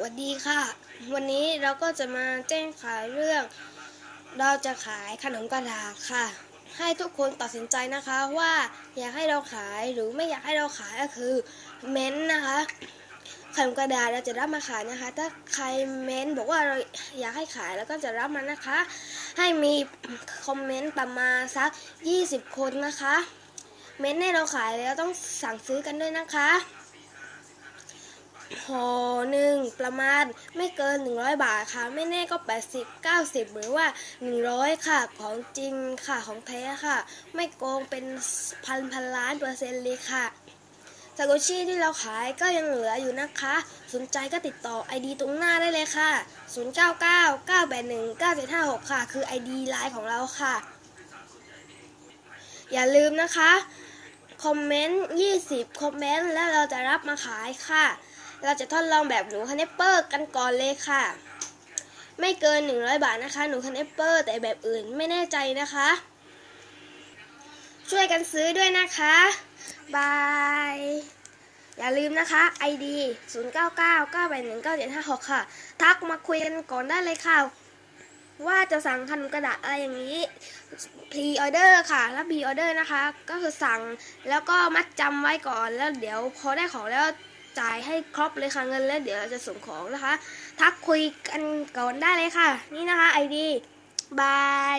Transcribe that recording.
สวัสดีค่ะ วันนี้เราก็จะมาแจ้งขายเรื่อง เราจะขายขนมกระดาษค่ะ ให้ทุกคนตัดสินใจนะคะว่าอยากให้เราขายหรือไม่อยากให้เราขายก็คือเม้นต์นะคะขนมกระดาษเราจะรับมาขายนะคะ ถ้าใครเม้นต์บอกว่าเราอยากให้ขายแล้วก็จะรับมันนะคะ ให้มีคอมเมนต์ประมาณสัก 20 คนนะคะ เม้นต์ให้เราขายแล้วต้องสั่งซื้อกันด้วยนะคะ ห่อหนึ่งประมาณไม่เกิน 100 บาทค่ะ ไม่แน่ก็ 80 90 หรือว่า 100 ค่ะ ของจริงค่ะของแท้ค่ะ ไม่โกงเป็นพันพันล้านเปอร์เซ็นต์เลยค่ะสกุชี่ที่เราขายก็ยังเหลืออยู่นะคะ สนใจก็ติดต่อ ID ตรงหน้าได้เลยค่ะ 099 981 9756 ค่ะ คือ ID ไลน์ของเราค่ะ อย่าลืมนะคะ คอมเมนต์ 20 คอมเมนต์ แล้วเราจะรับมาขายค่ะ เราจะทดลองแบบหนูคันเนปเปอร์กันก่อนเลยค่ะ ไม่เกิน 100 บาทนะคะ หนูคันเนปเปอร์แต่แบบอื่นไม่แน่ใจนะคะ ช่วยกันซื้อด้วยนะคะบาย อย่าลืมนะคะ ID 0 9 9 9 8 1 9 7 5 6 ค่ะ ทักมาคุยกันก่อนได้เลยค่ะ ว่าจะสั่งขนมกระดาษอะไรอย่างนี้พรีออเดอร์ค่ะ แล้วพรีออเดอร์นะคะ ก็คือสั่งแล้วก็มัดจำไว้ก่อนแล้วเดี๋ยวพอได้ของแล้ว จ่ายให้ครบเลยค่ะเงินแล้วเดี๋ยวเราจะส่งของนะคะ ทักคุยกันก่อนได้เลยค่ะ นี่นะคะไอดีบาย